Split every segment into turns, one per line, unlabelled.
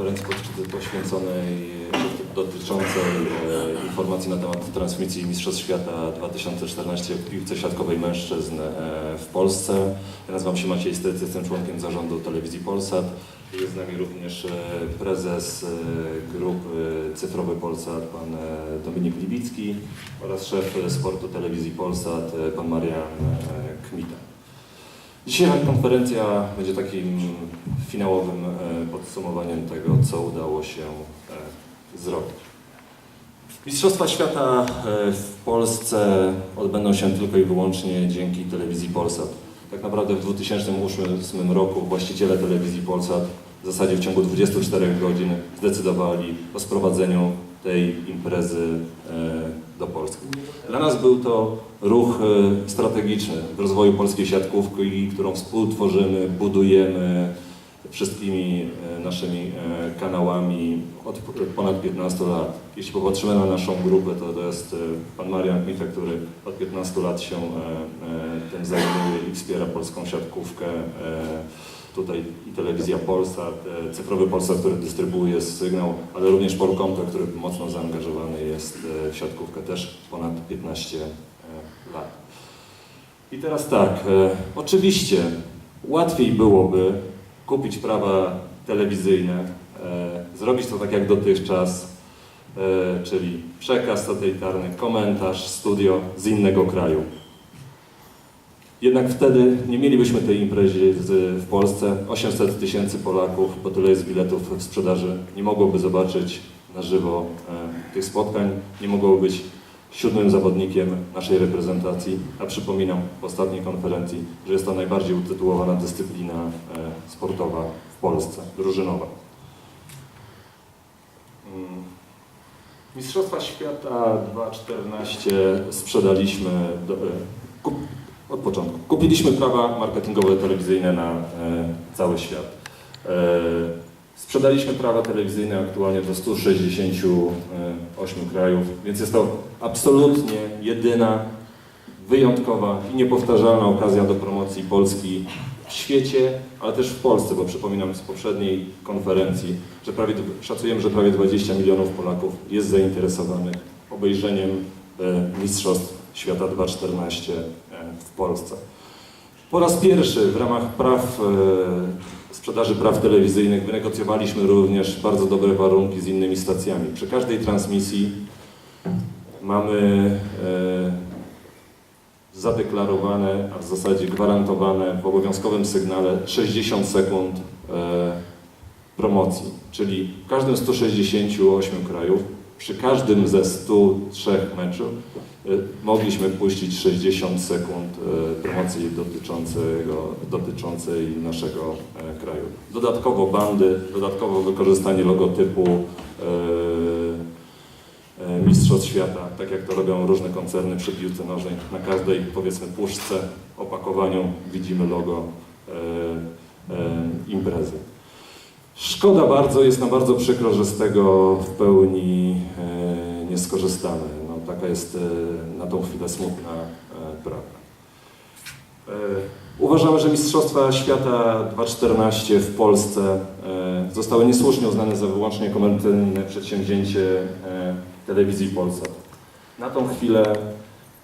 konferencji poświ- poświęconej dotyczącej e, informacji na temat transmisji Mistrzostw Świata 2014 w piłce siatkowej mężczyzn e, w Polsce. Ja nazywam się Maciej Stec, jestem członkiem zarządu telewizji Polsat. Jest z nami również e, prezes e, grupy Cyfrowy Polsat, pan e, Dominik Libicki oraz szef sportu telewizji Polsat, e, pan Marian e, Kmita. Dzisiejsza konferencja będzie takim finałowym e, podsumowaniem tego, co udało się e, zrobić. Mistrzostwa Świata e, w Polsce odbędą się tylko i wyłącznie dzięki telewizji Polsat. Tak naprawdę w 2008 roku właściciele telewizji Polsat w zasadzie w ciągu 24 godzin zdecydowali o sprowadzeniu tej imprezy do Polski. Dla nas był to ruch e, strategiczny w rozwoju polskiej siatkówki, którą współtworzymy, budujemy wszystkimi e, naszymi e, kanałami od ponad 15 lat. Jeśli popatrzymy na naszą grupę, to to jest pan Marian Kmita, który od 15 lat się tym zajmuje i wspiera polską siatkówkę. Tutaj i telewizja Polsat, cyfrowy Polsat, który dystrybuuje sygnał, ale również Polkomto, który mocno zaangażowany jest e, w siatkówkę też ponad 15 e, lat. I teraz tak, e, oczywiście łatwiej byłoby kupić prawa telewizyjne, zrobić to tak jak dotychczas, czyli przekaz satelitarny, komentarz, studio z innego kraju. Jednak wtedy nie mielibyśmy tej imprezy w Polsce. 800 tysięcy Polaków, bo tyle jest biletów w sprzedaży, nie mogłoby zobaczyć na żywo e, tych spotkań, nie mogłoby być siódmym zawodnikiem naszej reprezentacji, a przypominam w ostatniej konferencji, że jest to najbardziej utytułowana dyscyplina e, sportowa w Polsce, drużynowa. Mm. Mistrzostwa Świata 2014 sprzedaliśmy do, e, od początku. Kupiliśmy prawa marketingowe telewizyjne na e, cały świat. E, sprzedaliśmy prawa telewizyjne aktualnie do 168 krajów, więc jest to absolutnie jedyna, wyjątkowa i niepowtarzalna okazja do promocji Polski w świecie, ale też w Polsce, bo przypominam z poprzedniej konferencji, że prawie, szacujemy, że prawie 20 milionów Polaków jest zainteresowanych obejrzeniem e, Mistrzostw Świata 2014 e, w Polsce. Po raz pierwszy w ramach praw, e, sprzedaży praw telewizyjnych wynegocjowaliśmy również bardzo dobre warunki z innymi stacjami. Przy każdej transmisji mamy e, zadeklarowane, a w zasadzie gwarantowane w obowiązkowym sygnale 60 sekund e, promocji. Czyli w każdym z 168 krajów, przy każdym ze 103 meczów e, mogliśmy puścić 60 sekund e, promocji dotyczącej naszego e, kraju. Dodatkowo bandy, dodatkowo wykorzystanie logotypu Mistrzostw Świata, tak jak to robią różne koncerny przy piłce nożnej. Na każdej, powiedzmy, puszce, opakowaniu widzimy logo imprezy. Szkoda bardzo, jest nam bardzo przykro, że z tego w pełni e, nie skorzystamy. No, taka jest e, na tą chwilę smutna e, prawda. Uważamy, że Mistrzostwa Świata 2014 w Polsce zostały niesłusznie uznane za wyłącznie komercyjne przedsięwzięcie telewizji Polsat. Na tą chwilę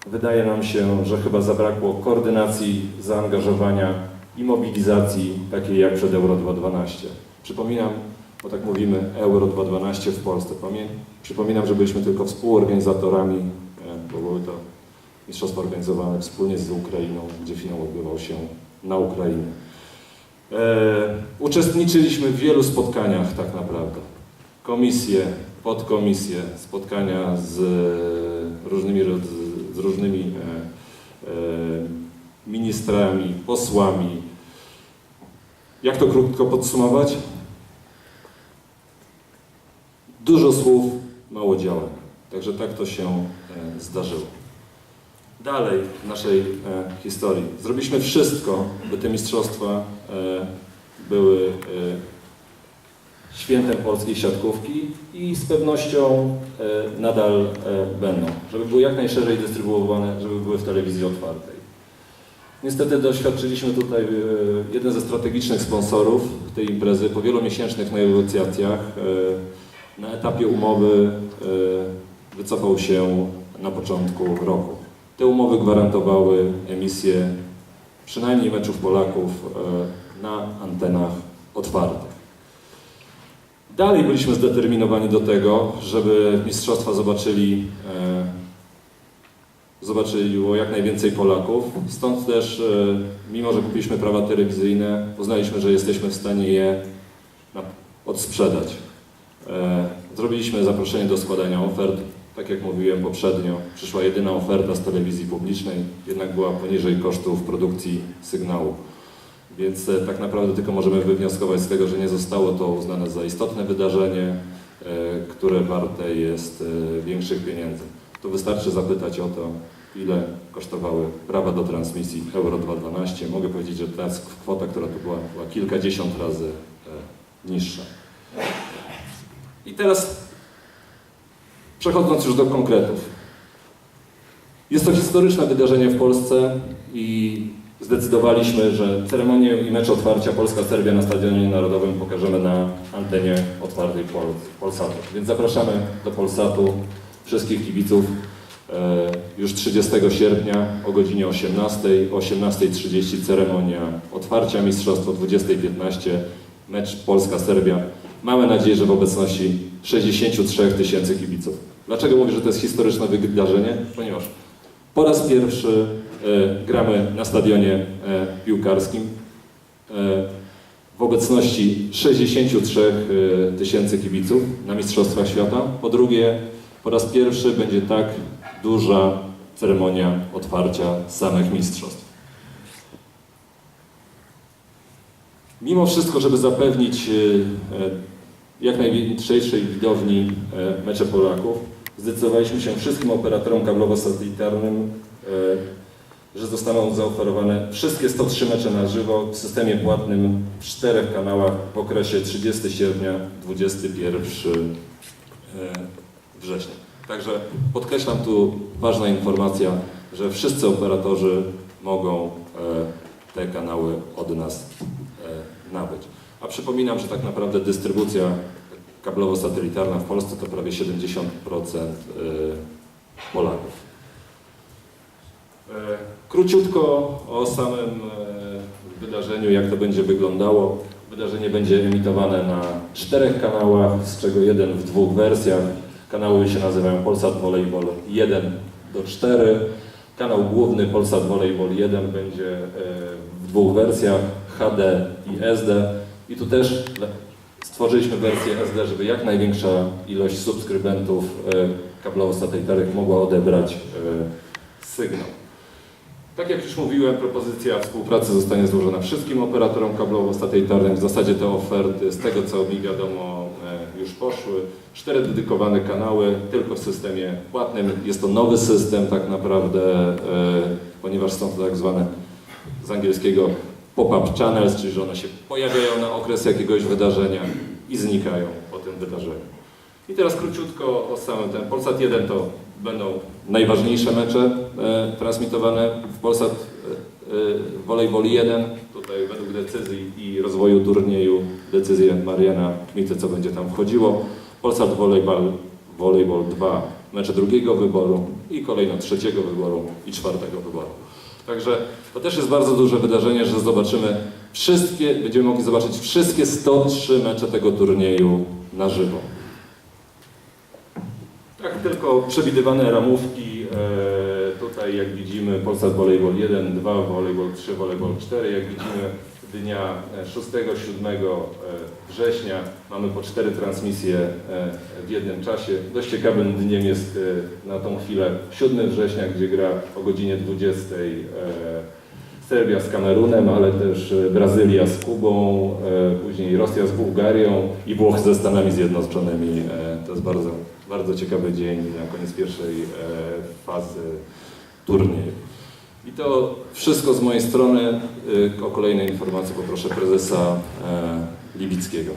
wydaje nam się, że chyba zabrakło koordynacji, zaangażowania i mobilizacji takiej jak przed Euro 2012. Przypominam, bo tak mówimy, Euro 2012 w Polsce. Przypominam, że byliśmy tylko współorganizatorami, e, bo były to mistrzostwa organizowane wspólnie z Ukrainą, gdzie finał odbywał się na Ukrainie. E, uczestniczyliśmy w wielu spotkaniach tak naprawdę. Komisje, podkomisje, spotkania z różnymi, rod- z różnymi e, e, ministrami, posłami. Jak to krótko podsumować? Dużo słów, mało działań. Także tak to się e, zdarzyło. Dalej w naszej e, historii. Zrobiliśmy wszystko, by te mistrzostwa e, były świętem polskiej siatkówki i z pewnością nadal będą. Żeby były jak najszerzej dystrybuowane, żeby były w telewizji otwartej. Niestety doświadczyliśmy tutaj e, jeden ze strategicznych sponsorów tej imprezy po wielomiesięcznych negocjacjach na etapie umowy e, wycofał się na początku roku. Te umowy gwarantowały emisję przynajmniej meczów Polaków e, na antenach otwartych. Dalej byliśmy zdeterminowani do tego, żeby mistrzostwa zobaczyli, e, zobaczyło jak najwięcej Polaków. Stąd też, mimo że kupiliśmy prawa telewizyjne, uznaliśmy, że jesteśmy w stanie je odsprzedać. E, zrobiliśmy zaproszenie do składania ofert. Tak jak mówiłem poprzednio, przyszła jedyna oferta z telewizji publicznej, jednak była poniżej kosztów produkcji sygnału. Więc e, tak naprawdę tylko możemy wywnioskować z tego, że nie zostało to uznane za istotne wydarzenie, e, które warte jest większych pieniędzy. To wystarczy zapytać o to, ile kosztowały prawa do transmisji Euro 2.12. Mogę powiedzieć, że ta kwota, która tu była, była kilkadziesiąt razy niższa. I teraz przechodząc już do konkretów. Jest to historyczne wydarzenie w Polsce i zdecydowaliśmy, że ceremonię i mecz otwarcia Polska-Serbia na Stadionie Narodowym pokażemy na antenie otwartej Pol Polsatu. Więc zapraszamy do Polsatu wszystkich kibiców e, już 30 sierpnia o godzinie 18, o 18.30 ceremonia otwarcia mistrzostw, o 20.15 mecz Polska-Serbia. Mamy nadzieję, że w obecności 63 tysięcy kibiców. Dlaczego mówię, że to jest historyczne wydarzenie? Ponieważ po raz pierwszy e, gramy na stadionie e, piłkarskim e, w obecności 63 e, tysięcy kibiców na Mistrzostwach Świata. Po drugie, po raz pierwszy będzie tak duża ceremonia otwarcia samych mistrzostw. Mimo wszystko, żeby zapewnić e, e, jak największej widowni e, mecze Polaków, zdecydowaliśmy się wszystkim operatorom kablowo-satelitarnym, że zostaną zaoferowane wszystkie 103 mecze na żywo w systemie płatnym w czterech kanałach w okresie 30 sierpnia 21 e, września. Także podkreślam tu ważna informacja, że wszyscy operatorzy mogą te kanały od nas nabyć. A przypominam, że tak naprawdę dystrybucja kablowo-satelitarna w Polsce to prawie 70% e, Polaków. E, Króciutko o samym e, wydarzeniu, jak to będzie wyglądało. Wydarzenie będzie emitowane na czterech kanałach, z czego jeden w dwóch wersjach. Kanały się nazywają Polsat Volleyball 1 do 4. Kanał główny Polsat Volleyball 1 będzie e, w dwóch wersjach HD i SD. I tu też stworzyliśmy wersję SD, żeby jak największa ilość subskrybentów e, kablowo-satelitarnych mogła odebrać e, sygnał. Tak jak już mówiłem, propozycja współpracy zostanie złożona wszystkim operatorom kablowo-satelitarnym. W zasadzie te oferty, z tego co mi wiadomo, e, już poszły. Cztery dedykowane kanały, tylko w systemie płatnym. Jest to nowy system tak naprawdę, ponieważ są to tak zwane z angielskiego pop-up channels, czyli że one się pojawiają na okres jakiegoś wydarzenia i znikają po tym wydarzeniu. I teraz króciutko o samym tym. Polsat 1 to będą najważniejsze mecze e, transmitowane w Polsat e, e, Volleyball 1. Tutaj według decyzji i rozwoju turnieju decyzje Mariana Kmity, co będzie tam wchodziło. Polsat Volleyball, Volleyball 2, mecze drugiego wyboru i kolejno trzeciego wyboru i czwartego wyboru. Także to też jest bardzo duże wydarzenie, że zobaczymy wszystkie, będziemy mogli zobaczyć wszystkie 103 mecze tego turnieju na żywo. Tak, tylko przewidywane ramówki. E, tutaj jak widzimy Polsat Volleyball 1, 2, Volleyball 3, Volleyball 4. Jak widzimy dnia e, 6, 7 e, września mamy po cztery transmisje e, w jednym czasie. Dość ciekawym dniem jest e, na tą chwilę 7 września, gdzie gra o godzinie 20 e, Serbia z Kamerunem, ale też e, Brazylia z Kubą, e, później Rosja z Bułgarią i Włochy ze Stanami Zjednoczonymi. E, To jest bardzo, bardzo ciekawy dzień na koniec pierwszej e, fazy turnieju. I to wszystko z mojej strony. E, O kolejne informacje poproszę prezesa e, Libickiego.